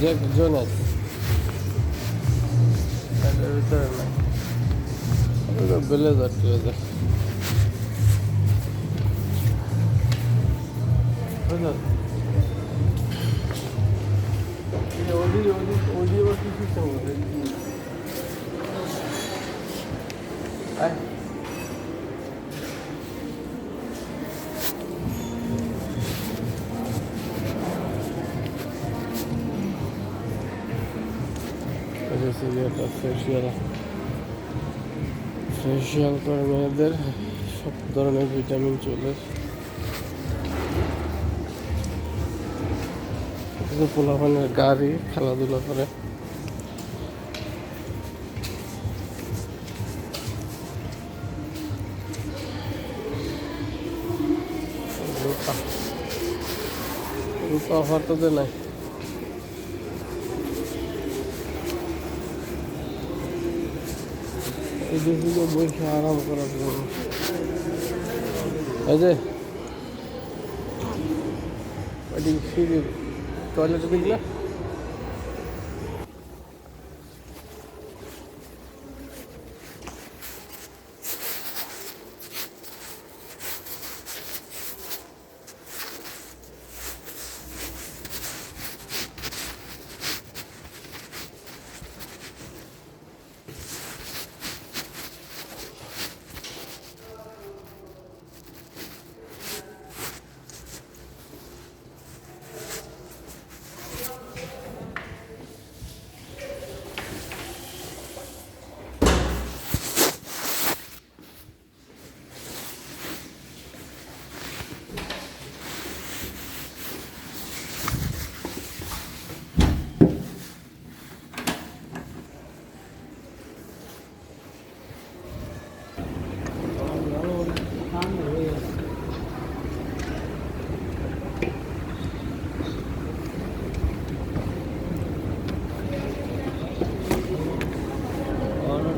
Jack Jonas এটার ভিতরে না ওটা ব্লেজার ট্রেজার বুঝলেন ওডি ওডি ওডি আবার কি সিস্টেম করে আয় এটা সিগারেটটা ফেসিয়াল ফেসিয়াল করে মেয়েদের সব ধরনের ভিটামিন চলে পোলাপানের গাড়ি খেলাধুলা করে রূপা রূপা অফার তো নাই এই দিকে বসে আরাম করার জন্য এই যে সিঁড়ি টয়লেটে দেখলে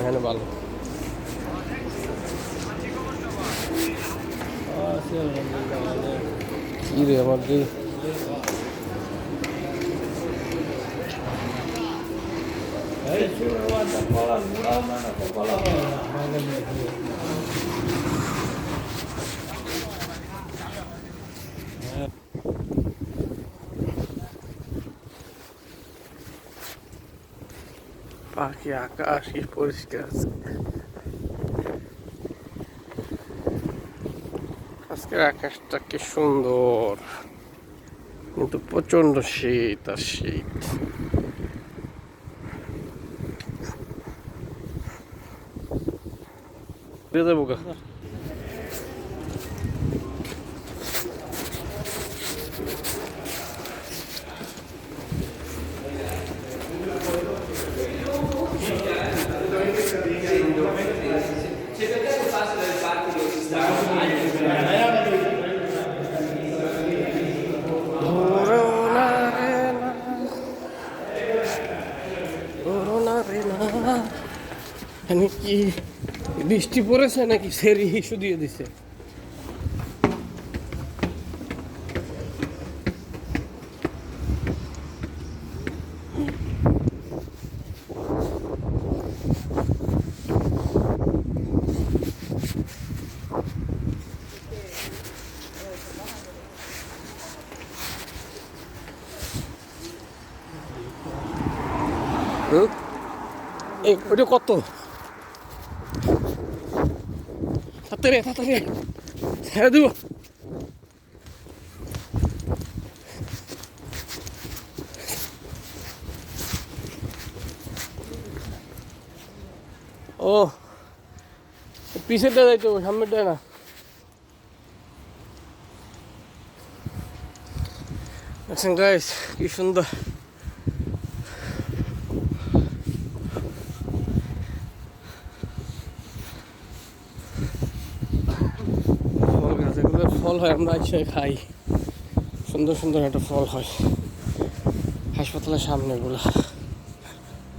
এখানে ভালো কি রে আমার যে এই শুরু হওয়াটা কলা মুড়াও না না কলা হয় না পাখি আকাশ কি পরিষ্কার আছে। আজকের আকাশটা কি সুন্দর। কিন্তু প্রচণ্ড শীত আর শীত। দেবো গা ধরো না রে না ধরো না রে না এখানে কি বৃষ্টি পড়েছে নাকি সেরি হিসু দিয়ে দিছে ওইটা কত? তাড়াতাড়ি তাড়াতাড়ি। ছেড়ে দেবো। ও, পিছেরটা যাইতে হবে, সামনেরটা না। আচ্ছা, দেখছেন গাইস কি সুন্দর। হয়, আমরা এসে খাই। সুন্দর সুন্দর একটা ফল হয়। হাসপাতালের সামনে এগুলো।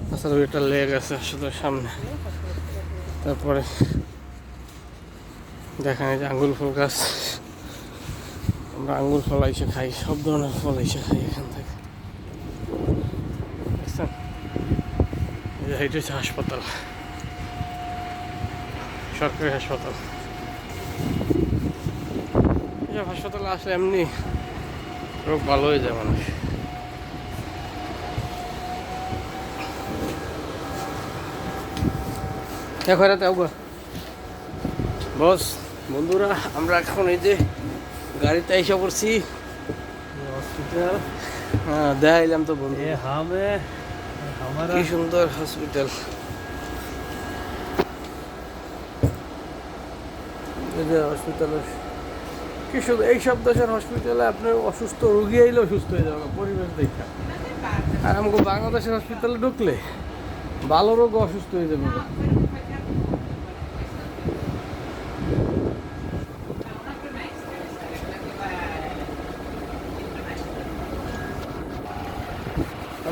তাছাড়া একটা লেগ আছে হাসপাতালের সামনে। তারপরে দেখেন এই যে আঙ্গুল ফুল গাছ। আমরা আঙ্গুল ফল এসে খাই, সব ধরনের ফল এসে খাই এখান থেকে। এইটা হচ্ছে হাসপাতাল। সরকারি হাসপাতাল। এসব হাসপাতালে আসলে এমনি রোগ ভালো হয়ে যায় মানুষ। হ্যাঁ, দেখো রাতে বস বন্ধুরা আমরা এখন এই যে গাড়িতে এসে পড়ছি। হসপিটাল? হ্যাঁ দেখাইলাম তো বন্ধু। হামে কি সুন্দর হসপিটাল। হসপিটালের কি সুন্দর এই সব দেশের হসপিটালে আপনার অসুস্থ রুগী আইলেও সুস্থ হয়ে যাবে, পরিবেশ দেখা। আর আমাকে বাংলাদেশের হসপিটালে ঢুকলে ভালো রোগ অসুস্থ হয়ে যাবে।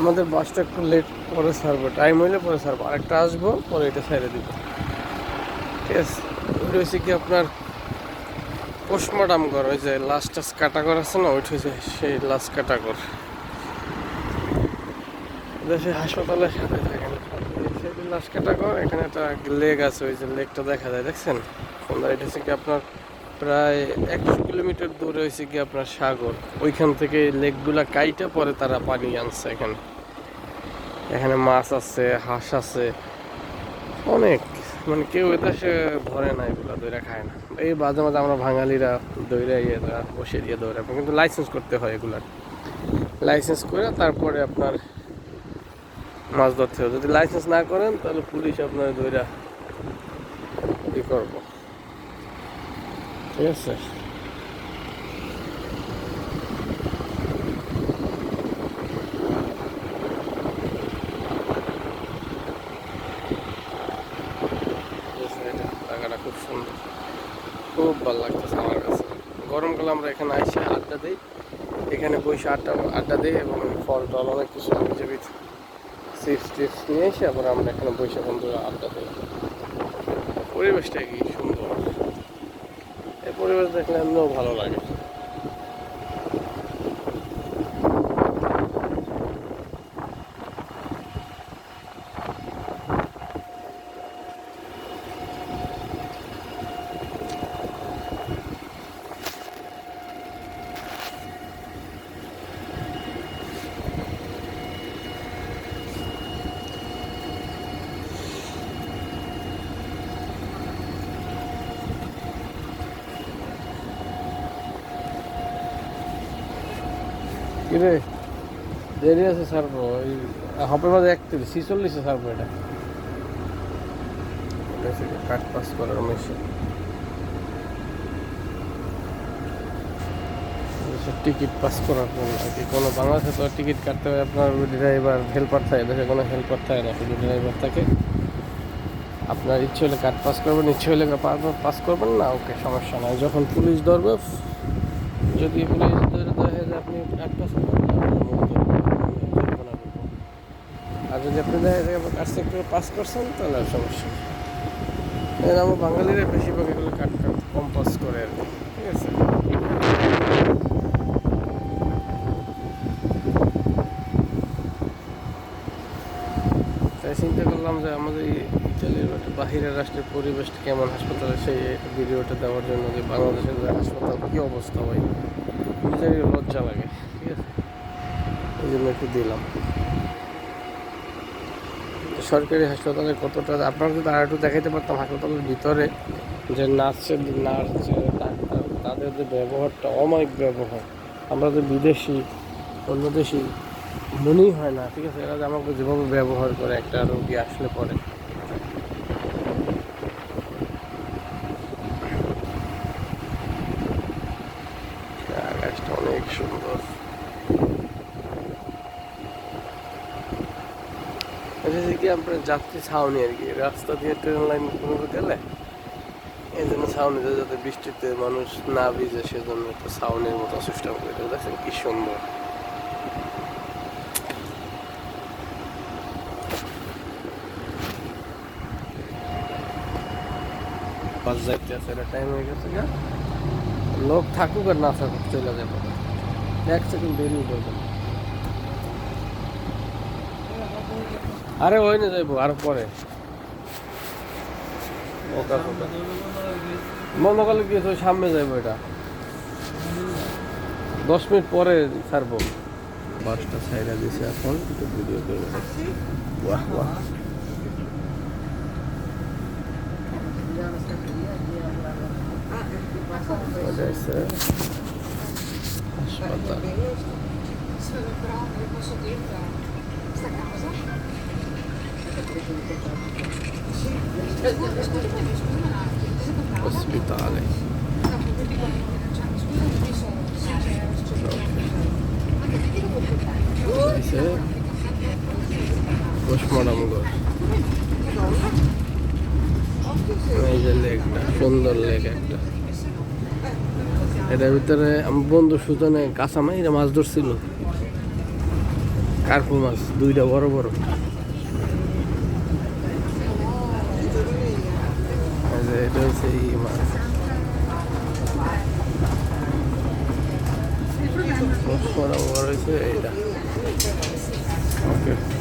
আমাদের বাসটা একটু লেট পরে ছাড়বো টাইম হইলে পরে ছাড়বো। আরেকটা আসব, পরে এটা ছেড়ে দিব। ঠিক আছে? কি আপনার পোস্টমর্টম ঘর ওই যে লাস্ট টাস কাটা ঘর আছে না, ওইটা হচ্ছে সেই লাস্ট কাটা ঘর দেশে হাসপাতালের সাথে থাকেন। সেই লাস্ট কাটা ঘর এখানে একটা লেক আছে, ওই যে লেকটা দেখা যায়, দেখছেন? এটা হচ্ছে কি আপনার প্রায় একশো কিলোমিটার দূরে হয়েছে কি আপনার সাগর। ওইখান থেকে লেকগুলা কাইটা পরে তারা পানি আনছে এখানে। এখানে মাছ আছে, হাঁস আছে, অনেক। মানে কেউ এটা সে ধরে না, এগুলো দইরা খায় না। এই মাঝে মাঝে আমরা বাঙালিরা দইরা ইয়ে বসে দিয়ে দৌড়াবো কিন্তু লাইসেন্স করতে হয় এগুলার লাইসেন্স করে তারপরে আপনার মাছ ধরতে হবে যদি লাইসেন্স না করেন, তাহলে পুলিশ আপনার দইরা ই করব। ঠিক আছে এটা জায়গাটা খুব ভালো লাগতেছে আমার কাছে। গরমকালে আমরা এখানে আসি আড্ডা দিই। এখানে বসে আড্ডা আড্ডা দিই এবং ফল টল অনেক কিছু হিসেবে চিপস টিপস নিয়ে এসে আবার আমরা এখানে বসে বন্ধুরা আড্ডা দিই। পরিবেশটা কি সুন্দর। এই পরিবেশ দেখলে এমনিও ভালো লাগে। কিরে? দেরি আছে সারবো ওই হপে মাঝে একত্রিশ ছিচল্লিশে সারবো এটা। কাট পাস করার মেশিন টিকিট পাস করার জন্য আর কি কোনো বাংলাদেশে তো টিকিট কাটতে হয় আপনার ড্রাইভার হেল্পার থাকে দেশে কোনো হেল্পার থাকে না শুধু ড্রাইভার থাকে। আপনার ইচ্ছে হলে কাট পাস করবেন ইচ্ছে হলে পাস করবেন না ওকে সমস্যা নাই। যখন পুলিশ ধরবে যদি পুলিশ ধরে দেখে যে আপনি কাট পাস করবেন আপনার মুখ ধরবে, জরিমানা করব। আর যদি আপনি দেখে যে সেক্টরে পাস করছেন, তাহলে আর সমস্যা নেই। আমার বাঙালিরা বেশিরভাগ এগুলো কাট কাট কম পাস করে আর কি, ঠিক আছে? তাই চিন্তা করলাম যে আমাদের একটা বাহিরের রাষ্ট্রের পরিবেশটা কেমন হাসপাতালে, সেই ভিডিওটা দেওয়ার জন্য যে বাংলাদেশের হাসপাতাল, কী অবস্থা হয় নিজেরই লজ্জা লাগে, ঠিক আছে? এই জন্য একটু দিলাম। সরকারি হাসপাতালে কতটা, আপনারা যদি আর একটু দেখাইতে পারতাম হাসপাতালের ভিতরে যে নার্সের নার্স ডাক্তার, তাদের যে ব্যবহারটা অমায়িক ব্যবহার। আমরা যে বিদেশি, অন্য দেশি মনেই হয় না, ঠিক আছে? এরা যে আমাকে যেভাবে ব্যবহার করে, একটা রোগী আসলে পরে। অনেক সুন্দর। আপনার যাত্রী ছাউনি আর কি। রাস্তা দিয়ে ট্রেন লাইন কোনো গেলে এই জন্য ছাউনিতে যাতে বৃষ্টিতে মানুষ না ভিজে, সেজন্য একটা ছাউনির মতো সিস্টেম করে। দেখেন কি সুন্দর। লোক থাকুক আর না থাকুক, চলে যাব। এক সেকেন্ড দেরি করবেন আরে ওই না যাইবো আর পরে। কি হয়েছে? ওই সামনে যাইবো এটা। দশ মিনিট পরে ছাড়বো। বাসটা সাইডে দিছে এখন ভিডিও করে বাহ বাহ। হাসপাতাল। Ospitale. সুন্দর লেক একটা এটার ভিতরে বন্ধু সুজনে কাঁচা মাইরা মাছ ধরছিল। কার্পু মাছ, দুইটা বড় বড়। এই যে এটা হচ্ছে এই মাছ পোস্টমর্টমঘর হয়েছে এইটা ওকে